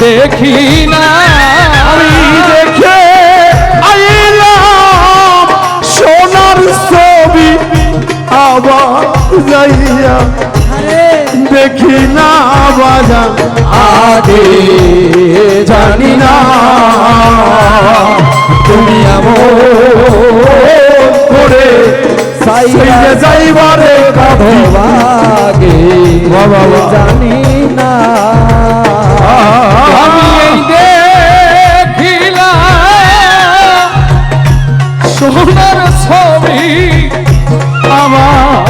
দেখি না। আমি দেখে আইলাম সোনার ছবি আবার যাইয়া দেখি না বাজান আগে জানি না। তুমি এমন করে সাইয়া যাইবারে কাঁধে বাবা। জানি সোনার ছবি আমার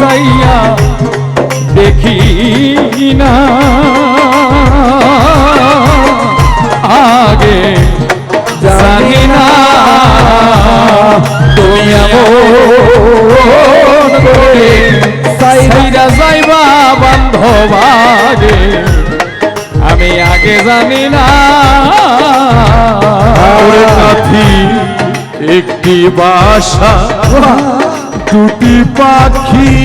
যাইয়া দেখি না। আগে জানি না তুমি করে সাইরা যাইবা বান্ধবাগে আমি আগে জানি না। নাথি একটি বাসা, দুটি পাখি।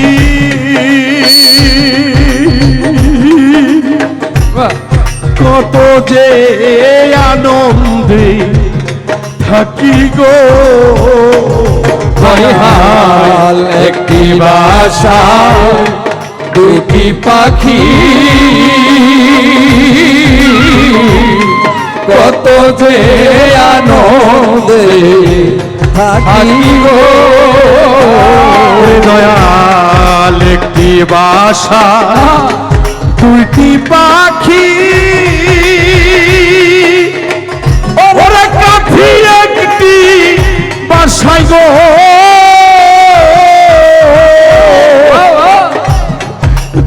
কত যে আনন্দে থাকি গো। হাল একটি বাসা, দুটি পাখি। কত যে আনন্দে থাকি গো। দয়াল একটি বাসা দুইটি পাখি। ওরে কাঠি একটি বাসায় গো।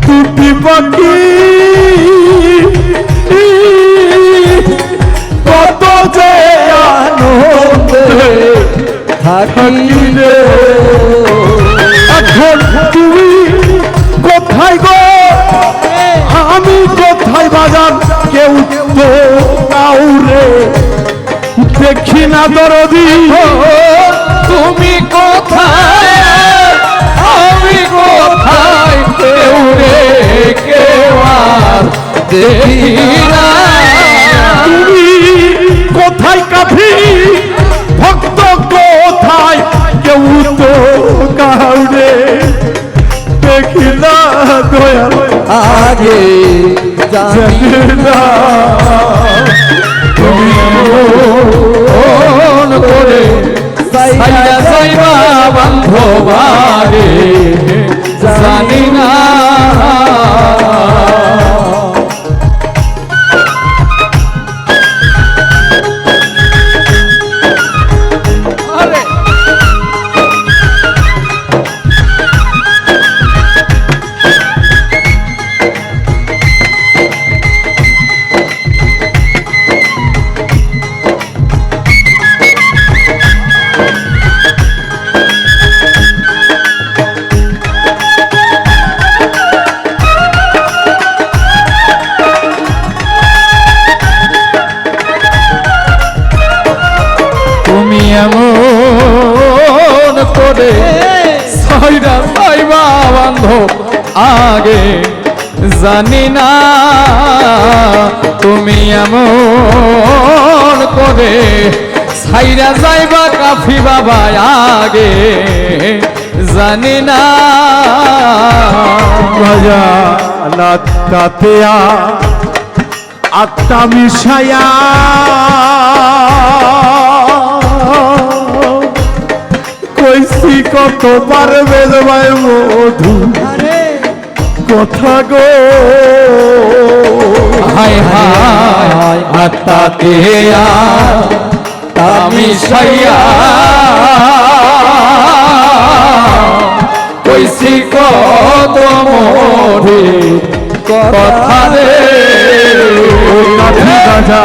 দুটি পাখি। থাকি রে এখন তুমি কোথায় গো আমি কোথায় বাজার কেউ তো কাউরে দেখি না দরদি তুমি কোথায় আমি কোথায় কেউ রে কেউ আর দেখি না তুমি কোথায় কাঠি আগে জানি না। জানি না তুমি এমন করে সাইরা যাইবা কাফি বাবা আগে। জানি না। আত্মা মিশায়া কইসি কত পারবে মধু কথা গো। হায় হায় আত্মাতে আমি সাইয়া কইসি কত মোরে কথা রে রাজা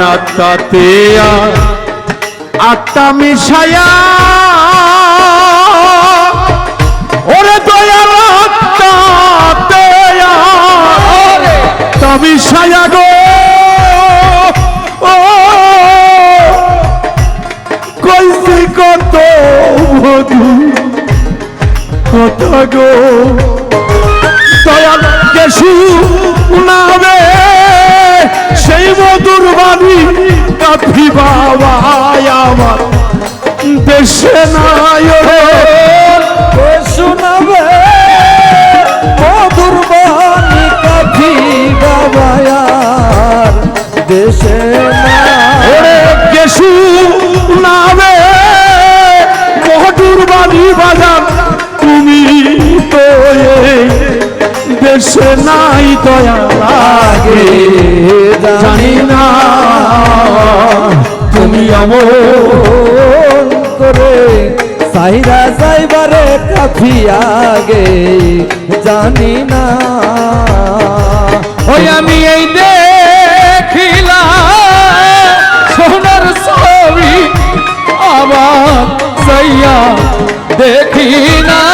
নাত্তাতেয়া আত্মা মিশায়া কেশু নামে সেই মধুর বাণী কাফি বাবা আমার। দেশে নাই শোনাবে মধুর বাণী কাফি বাবায়ার দেশে ওরে মধুর বাণী বাজান দেশে নাই দয়া লাগে। জানি না তুমি আমার করে সাইরা যাইবারে কাফি আগে। জানি না ওই আমি এই দেখিলাম সোনার ছবি আবার সাইয়া দেখি না।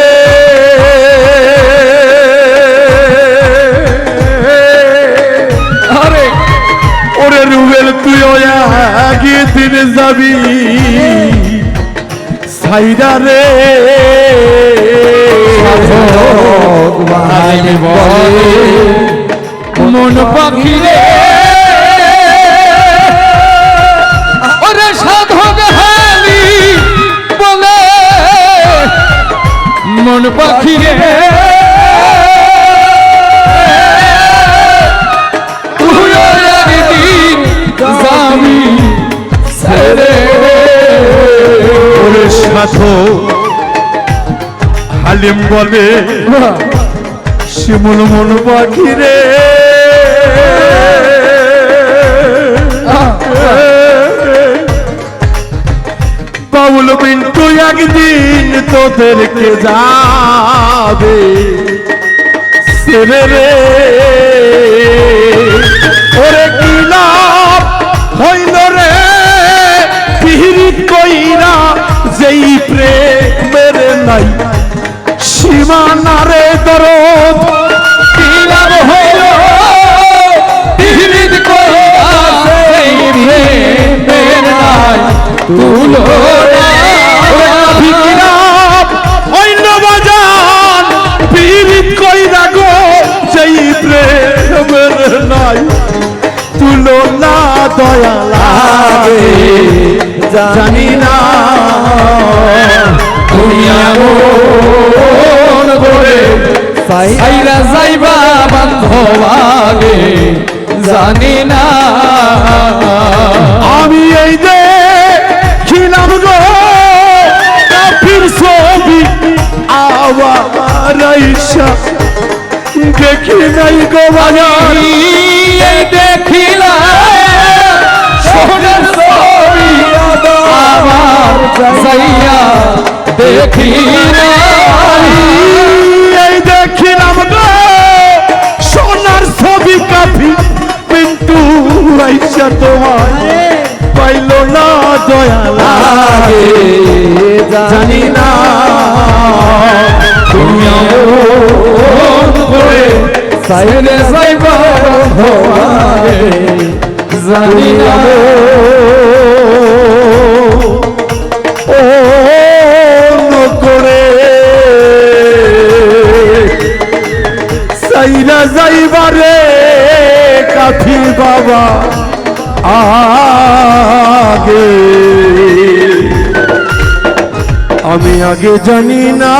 আগে দিনে যাবি। সাইরা রে। মন পাখি রে ওরে সাধক হালি বলে। মন পাখি রে তুই একদিন যাবি। সাধু হালিম বলে, শিমুল মন পাখি রে। বাবুল মিন্টু একদিন তোদেরকে যাবে? ছেড়ে রে। ওরে কি লাভ হইল নাই। সীমানারে দরদ দিলাম অন্য না দয়া লাগে জানি না। করে সাইরা যাইবা বান্ধবাগে জানি না। আমি এই যে খিলাম গো কাফির ছবি আবার আইসা দেখি নাই গো বাজার। দেখিলা সোনার ছবি আবার যাইয়া দেখি এই দেখিলাম গো সোনার ছবি কাফি কিন্তু আইসা তোমার পাইল না দয়া লাগে। জানি না তুমি করে সাইরা যাইবারে কাঠি বাবা। আগে আমি আগে জানি না।